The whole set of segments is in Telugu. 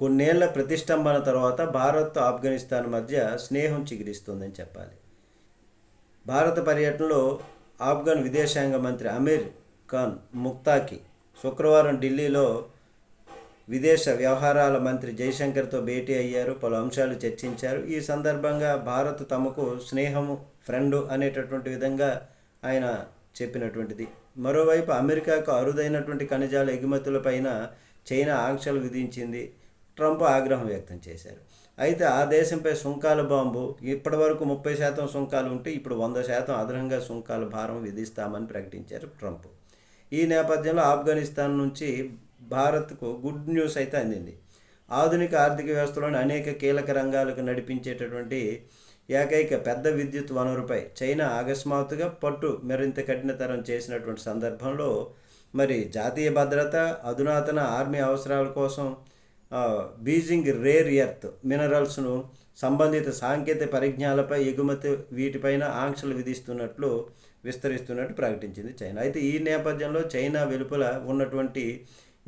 కొన్నేళ్ళ ప్రతిష్టంభన తర్వాత భారత్ ఆఫ్ఘనిస్తాన్ మధ్య స్నేహం చిగురిస్తుందని చెప్పాలి. భారత పర్యటనలో ఆఫ్ఘన్ విదేశాంగ మంత్రి అమీర్ ఖాన్ ముక్తాకి శుక్రవారం ఢిల్లీలో విదేశ వ్యవహారాల మంత్రి జైశంకర్తో భేటీ అయ్యారు. పలు అంశాలు చర్చించారు. ఈ సందర్భంగా భారత్ తమకు స్నేహము ఫ్రెండ్ అనేటటువంటి విధంగా ఆయన చెప్పినటువంటిది. మరోవైపు అమెరికాకు అరుదైనటువంటి ఖనిజాల ఎగుమతులపైన చైనా ఆంక్షలు విధించింది. ట్రంప్ ఆగ్రహం వ్యక్తం చేశారు. అయితే ఆ దేశంపై సుంకాల బాంబు ఇప్పటివరకు ముప్పై శాతం సుంకాలు ఉంటే ఇప్పుడు వంద శాతం అదనంగా సుంకాల భారం విధిస్తామని ప్రకటించారు ట్రంప్. ఈ నేపథ్యంలో ఆఫ్ఘనిస్తాన్ నుంచి భారత్కు గుడ్ న్యూస్ అయితే అందింది. ఆధునిక ఆర్థిక వ్యవస్థలోని అనేక కీలక రంగాలకు నడిపించేటటువంటి ఏకైక పెద్ద విద్యుత్ వనరుపై చైనా అకస్మాత్తుగా పట్టు మరింత కఠినతరం చేసినటువంటి సందర్భంలో మరి జాతీయ భద్రత అధునాతన ఆర్మీ అవసరాల కోసం బీజింగ్ రేర్ ఎర్త్ మినరల్స్ను సంబంధిత సాంకేతిక పరిజ్ఞానాలపై ఎగుమతి వీటిపైన ఆంక్షలు విధిస్తున్నట్లు విస్తరిస్తున్నట్టు ప్రకటించింది చైనా. అయితే ఈ నేపథ్యంలో చైనా వెలుపల ఉన్నటువంటి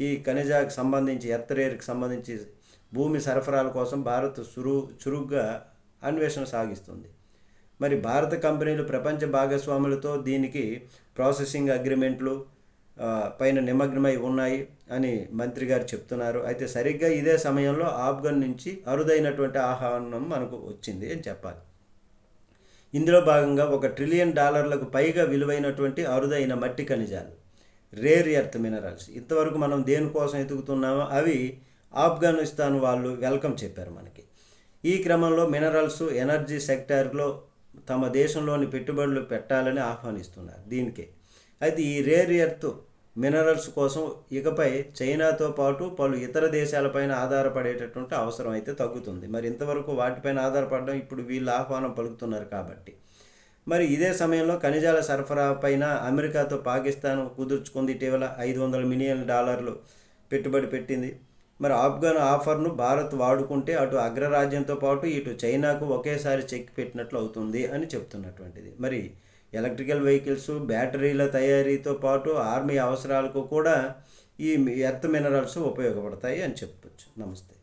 ఈ ఖనిజాకు సంబంధించి ఎర్త్ రేర్కి సంబంధించి భూమి సరఫరాల కోసం భారత్ చురు చురుగ్గా అన్వేషణ సాగిస్తుంది. మరి భారత కంపెనీలు ప్రపంచ భాగస్వాములతో దీనికి ప్రాసెసింగ్ అగ్రిమెంట్లు పైన నిమగ్నమై ఉన్నాయి అని మంత్రి గారు చెప్తున్నారు. అయితే సరిగ్గా ఇదే సమయంలో ఆఫ్ఘన్ నుంచి అరుదైనటువంటి ఆహ్వానం మనకు వచ్చింది అని చెప్పాలి. ఇందులో భాగంగా ఒక ట్రిలియన్ డాలర్లకు పైగా విలువైనటువంటి అరుదైన మట్టి ఖనిజాలు రేర్ ఎర్త్ మినరల్స్ ఇంతవరకు మనం దేనికోసం ఎతుకుతున్నామో అవి ఆఫ్ఘనిస్తాన్ వాళ్ళు వెల్కమ్ చెప్పారు మనకి. ఈ క్రమంలో మినరల్స్ ఎనర్జీ సెక్టార్లో తమ దేశంలోని పెట్టుబడులు పెట్టాలని ఆహ్వానిస్తున్నారు. దీనికే అయితే ఈ రేర్ ఎర్త్ మినరల్స్ కోసం ఇకపై చైనాతో పాటు పలు ఇతర దేశాలపైన ఆధారపడేటటువంటి అవసరం అయితే తగ్గుతుంది. మరి ఇంతవరకు వాటిపైన ఆధారపడడం ఇప్పుడు వీళ్ళు ఆహ్వానం పలుకుతున్నారు కాబట్టి. మరి ఇదే సమయంలో ఖనిజాల సరఫరా పైన అమెరికాతో పాకిస్తాన్ కుదుర్చుకుంది. ఇటీవల ఐదు వందల మిలియన్ డాలర్లు పెట్టుబడి పెట్టింది. మరి ఆఫ్ఘన్ ఆఫర్ను భారత్ వాడుకుంటే అటు అగ్రరాజ్యంతో పాటు ఇటు చైనాకు ఒకేసారి చెక్ పెట్టినట్లు అవుతుంది అని చెప్తున్నటువంటిది. మరి ఎలక్ట్రికల్ వెహికల్స్ బ్యాటరీల తయారీతో పాటు ఆర్మీ అవసరాలకు కూడా ఈ ఎర్త్ మినరల్స్ ఉపయోగపడతాయి అని చెప్పొచ్చు. నమస్తే.